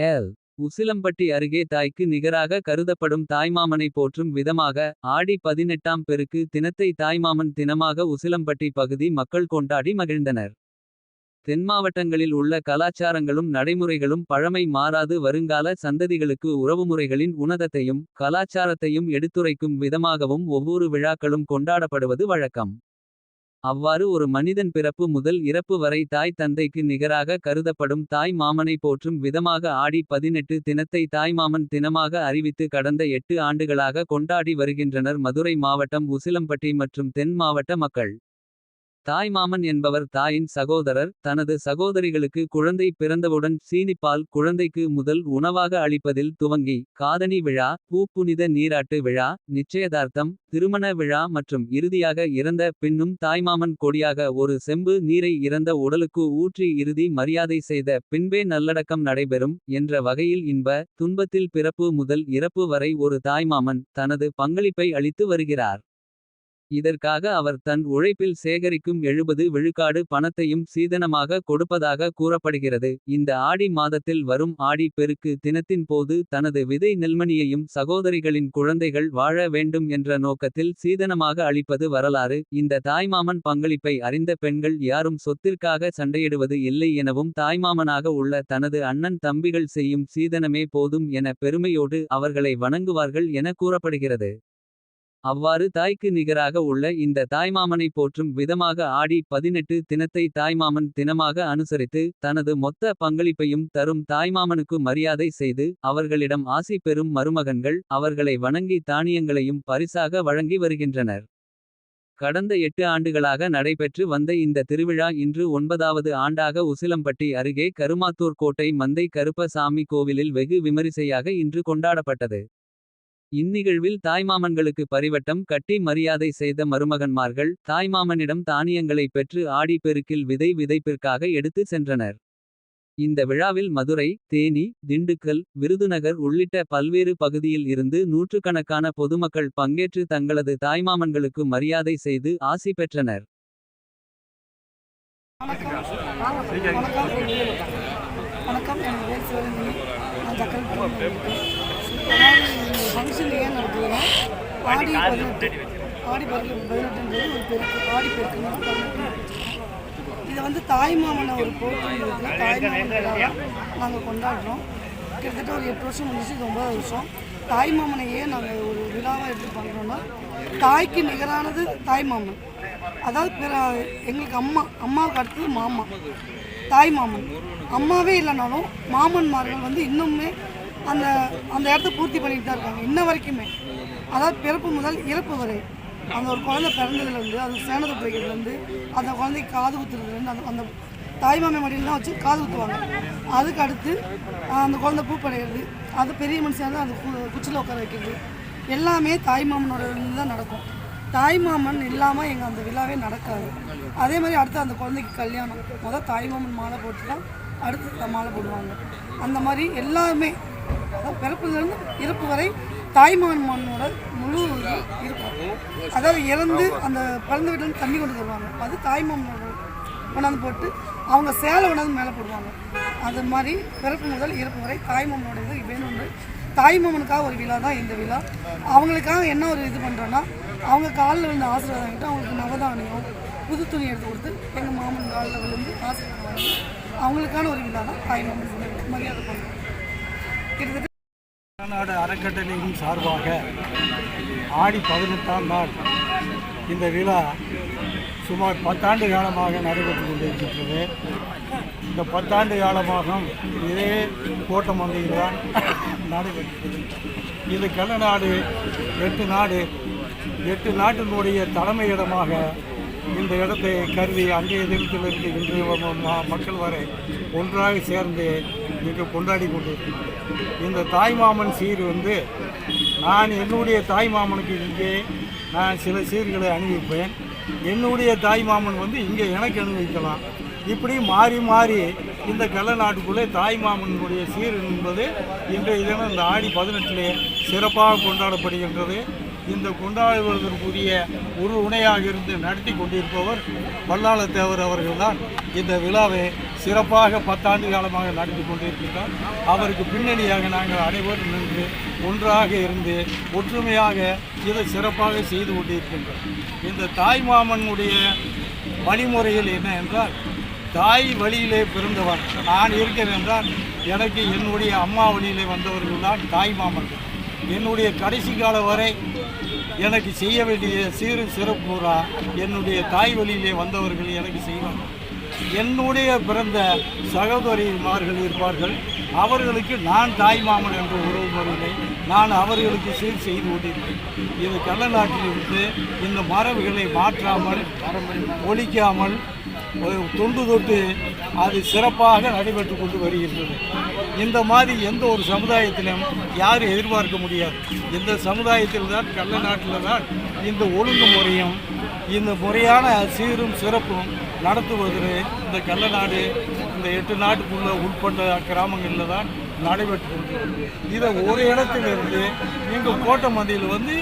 L. Usilampatti அருகே தாய்க்கு நிகராக கருதப்படும் தாய்மாமனை போற்றும் விதமாக. ஆடி பதினெட்டாம் பெருக்கு தினத்தை தாய்மாமன் தினமாக உசிலம்பட்டி பகுதி மக்கள் கொண்டாடி மகிழ்ந்தனர். தென்மாவட்டங்களில் உள்ள கலாச்சாரங்களும் நடைமுறைகளும் பழமை மாறாது வருங்கால சந்ததிகளுக்கு உறவுமுறைகளின் உணதத்தையும் கலாச்சாரத்தையும் எடுத்துரைக்கும் விதமாகவும் ஒவ்வொரு விழாக்களும் கொண்டாடப்படுவது வழக்கம். அவ்வாறு ஒரு மனிதன் பிறப்பு முதல் இறப்பு வரை தாய் தந்தைக்கு நிகராக கருதப்படும் தாய் மாமனை போற்றும் விதமாக ஆடி பதினெட்டு தினத்தை தாய்மாமன் தினமாக அறிவித்து கடந்த எட்டு ஆண்டுகளாக கொண்டாடி வருகின்றனர் மதுரை மாவட்டம் உசிலம்பட்டி மற்றும் தென் மாவட்ட மக்கள். தாய்மாமன் என்பவர் தாயின் சகோதரர் தனது சகோதரிகளுக்கு குழந்தை பிறந்தவுடன் சீனிப்பால் குழந்தைக்கு முதல் உணவாக அளிப்பதில் துவங்கி. காதணி விழா பூப்புனித நீராட்டு விழா நிச்சயதார்த்தம். திருமண விழா மற்றும் இறுதியாக இறந்த பின்னும் தாய்மாமன் கொடியாக ஒரு செம்பு நீரை இறந்த உடலுக்கு ஊற்றி இறுதி மரியாதை செய்த பின்பே நல்லடக்கம் நடைபெறும். என்ற வகையில் இன்ப துன்பத்தில் பிறப்பு முதல் இறப்பு வரை ஒரு தாய்மாமன் தனது பங்களிப்பை அளித்து வருகிறார். இதற்காக அவர் தன் உழைப்பில் சேகரிக்கும் எழுபது விழுக்காடு பணத்தையும் சீதனமாக கொடுப்பதாக கூறப்படுகிறது. இந்த ஆடி மாதத்தில் வரும் ஆடி பெருக்கு தினத்தின் போது தனது விதை நெல்மணியையும் சகோதரிகளின் குழந்தைகள் வாழ வேண்டும் என்ற நோக்கத்தில் சீதனமாக அளிப்பது வரலாறு. இந்த தாய்மாமன் பங்களிப்பை அறிந்த பெண்கள் யாரும் சொத்திற்காக சண்டையிடுவது இல்லை எனவும் தாய்மாமனாக உள்ள தனது அண்ணன் தம்பிகள் செய்யும் சீதனமே போதும் என பெருமையோடு அவர்களை வணங்குவார்கள் என கூறப்படுகிறது. அவ்வாறு தாய்க்கு நிகராக உள்ள இந்த தாய்மாமனை போற்றும் விதமாக ஆடி பதினெட்டு தினத்தை தாய்மாமன் தினமாக அனுசரித்து. தனது மொத்த பங்களிப்பையும் தரும் தாய்மாமனுக்கு மரியாதை செய்து. அவர்களிடம் ஆசி பெறும் மருமகன்கள் அவர்களை வணங்கி தானியங்களையும் பரிசாக வழங்கி வருகின்றனர். கடந்த எட்டு ஆண்டுகளாக நடைபெற்று வந்த இந்த திருவிழா இன்று ஒன்பதாவது ஆண்டாக உசிலம்பட்டி அருகே கருமாத்தூர் கோட்டை மந்தை கருப்ப சாமி கோவிலில் வெகு விமரிசையாக இன்று கொண்டாடப்பட்டது. இந்நிகழ்வில் தாய்மாமன்களுக்கு பரிவட்டம் கட்டி மரியாதை செய்த மருமகன்மார்கள். தாய்மாமனிடம் தானியங்களை பெற்று ஆடி பெருக்கில் விதை விதைப்பிற்காக எடுத்து சென்றனர். இந்த விழாவில் மதுரை தேனி திண்டுக்கல் விருதுநகர் உள்ளிட்ட பல்வேறு பகுதியில் இருந்து நூற்றுக்கணக்கான பொதுமக்கள் பங்கேற்று தங்களது தாய்மாமன்களுக்கு மரியாதை செய்து ஆசி பெற்றனர். வணக்கம் என் பேர் சிவரஞ்சனி நான் தக்கல் அதாவது இந்த ஃபங்க்ஷன் ஏன் நடக்குதுன்னா ஆடி பதினெட்டு ஆடி பதினெட்டு பதினெட்டுன்றது ஒரு பெருக்கு ஆடி பெருக்குன்னா இதை வந்து தாய்மாமனை ஒரு போட்டு தாய்மாமன் விழாவை நாங்கள் கொண்டாடுறோம். கிட்டத்தட்ட ஒரு எட்டு வருஷம் முடிஞ்சு இது ஒன்பதாவது வருஷம். தாய்மாமனை ஏன் நாங்கள் ஒரு விழாவாக எடுத்து பண்ணுறோன்னா தாய்க்கு நிகரானது தாய்மாமன் அதாவது பிற எங்களுக்கு அம்மா அம்மாவுக்கு அடுத்தது மாமா. தாய் மாமன். அம்மாவே இல்லைனாலும் மாமன்மார்கள் வந்து இன்னுமே அந்த அந்த இடத்த பூர்த்தி பண்ணிட்டு தான் இருக்காங்க. இன்ன வரைக்குமே. அதாவது பிறப்பு முதல் இறப்பு வரை அந்த ஒரு குழந்தை பிறந்ததுலேருந்து அது சேனத்தை பிடிக்கிறதுலேருந்து அந்த குழந்தைக்கு காது குத்துறதுலேருந்து அந்த அந்த தாய்மாமை மடியில் தான் வச்சு காது குத்துவாங்க. அதுக்கு அடுத்து அந்த குழந்தை பூ படைகிறது அது பெரிய மனுஷன் தான் அந்த குச்சியில் உட்கார வைக்கிறது. எல்லாமே தாய்மாமனோட தான் நடக்கும். தாய்மாமன் இல்லாமல் எங்கள் அந்த விழாவே நடக்காது. அதே மாதிரி அடுத்து அந்த குழந்தைக்கு கல்யாணம். முதல் தாய்மாமன் மாலை போட்டு தான் அடுத்து மாலை போடுவாங்க. அந்த மாதிரி எல்லாமே பிறப்புலேருந்து இறப்பு வரை தாய்மாமன் மண்ணோட முழு இருக்கும் அதாவது இறந்து அந்த பிறந்த வீட்டிலேருந்து தண்ணி கொண்டு வருவாங்க. அது தாய்மான் கொண்டாந்து போட்டு அவங்க சேலை கொண்டாந்து மேலே போடுவாங்க. அது மாதிரி பிறப்பு முதல் இறப்பு வரை தாய்மாமனோட இது வேணும்னு தாய்மாமனுக்காக ஒரு விழா தான் இந்த விழா. அவங்களுக்காக என்ன ஒரு இது பண்ணுறோன்னா அவங்க காலில் விழுந்து ஆசீர்வாதம் வாங்கிட்டு அவங்களுக்கு நவதானியம் புது துணி எடுத்து கொடுத்து எங்கள் மாமன் காலில் விழுந்து ஆசீர்வாதம் வாங்கி அவங்களுக்கான ஒரு விழா தான் தாய்மாமன் மரியாதை பண்ணுறோம் கிட்டத்தட்ட தமிழ்நாடு அறக்கட்டளையின் சார்பாக ஆடி பதினெட்டாம் நாள் இந்த விழா சுமார் பத்தாண்டு காலமாக நடைபெற்று கொண்டிருக்கின்றது. இந்த பத்தாண்டு காலமாக இதே கோட்டம் மந்தையில் தான் நடைபெற்றது. இது கன்னநாடு எட்டு நாடு எட்டு நாட்டினுடைய தலைமையிடமாக இந்த இடத்தை கருதி அன்றைய தினத்திலிருந்து இன்றைய மக்கள் வரை ஒன்றாக சேர்ந்து மிக கொண்டாடி கொண்டிருக்கிறோம் இந்த தாய்மாமன் சீர் வந்து நான் என்னுடைய தாய்மாமனுக்கு இங்கே நான் சில சீர்களை அணிவிப்பேன். என்னுடைய தாய்மாமன் வந்து இங்கே எனக்கு அணிவிக்கலாம். இப்படி மாறி மாறி இந்த கள்ளநாட்டுக்குள்ளே தாய்மாமனுடைய சீர் என்பது இன்றைய தினம் இந்த ஆடி பதினெட்டிலே சிறப்பாக கொண்டாடப்படுகின்றது. இந்த கொண்டாடுவதற்குரிய ஒரு உணையாக இருந்து நடத்தி கொண்டிருப்பவர் வல்லாளத்தேவர் அவர்கள்தான் இந்த விழாவை சிறப்பாக பத்தாண்டு காலமாக நடத்தி கொண்டிருக்கின்றார் அவருக்கு பின்னணியாக நாங்கள் அனைவரும் நின்று ஒன்றாக இருந்து ஒற்றுமையாக இதை சிறப்பாக செய்து கொண்டிருக்கின்றோம். இந்த தாய் மாமனுடைய வழிமுறைகள் என்ன என்றால் தாய் வழியிலே பிறந்தவர். நான் இருக்கிறேன் என்றால் எனக்கு என்னுடைய அம்மா வழியிலே வந்தவர்கள் தான் தாய் மாமன்கள். என்னுடைய கடைசி காலம் வரை எனக்கு செய்ய வேண்டிய சீரு சிறப்புறா என்னுடைய தாய் வழியிலே வந்தவர்கள் எனக்கு செய்வார்கள் என்னுடைய பிறந்த சகோதரிமார்கள் இருப்பார்கள். அவர்களுக்கு நான் தாய் மாமன் என்ற உறவு முறையை நான் அவர்களுக்கு சீர் செய்து கொண்டிருக்கிறேன். இது கள்ளநாட்டில் இருந்து இந்த மரபுகளை மாற்றாமல் ஒழிக்காமல் தொண்டு தொட்டு அது சிறப்பாக நடைபெற்று கொண்டு வருகின்றது. இந்த மாதிரி எந்த ஒரு சமுதாயத்திலும் யாரும் எதிர்பார்க்க முடியாது. இந்த சமுதாயத்தில் தான் கள்ள நாட்டில் தான் இந்த ஒழுங்குமுறையும் இந்த முறையான சீரும் சிறப்பும் நடத்துவதில் இந்த கள்ளநாடு இந்த எட்டு நாட்டுக்குள்ள உட்பட்ட கிராமங்களில் தான் நடைபெற்று இதை ஒரு இடத்திலிருந்து எங்கள் கோட்டை மந்தியில் வந்து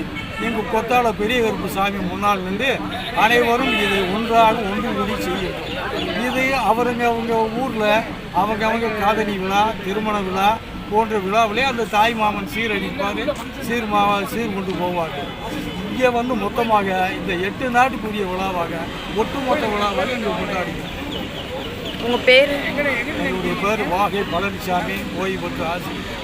எங்கள் கொத்தாள பெரிய கருப்பு சாமி முன்னால் நின்று அனைவரும் இதை ஒன்றாக ஒன்று கூடி செய்யும். இது அவருங்க அவங்க ஊரில் அவங்க அவங்க காதணி விழா திருமண விழா போன்ற விழாவிலே அந்த தாய் மாமன் சீரடிப்பார் சீர் மாவா சீர் கொண்டு போவார். இங்கே வந்து மொத்தமாக இந்த எட்டு நாட்டுக்குரிய விழாவாக ஒட்டுமொத்த விழாவாக இங்கே கொண்டாடுகிறோம் உங்கள் பேர்? என்னுடைய பேர் வாகை பழனிசாமி ஓய்வு பெற்ற ஆசிரியர்.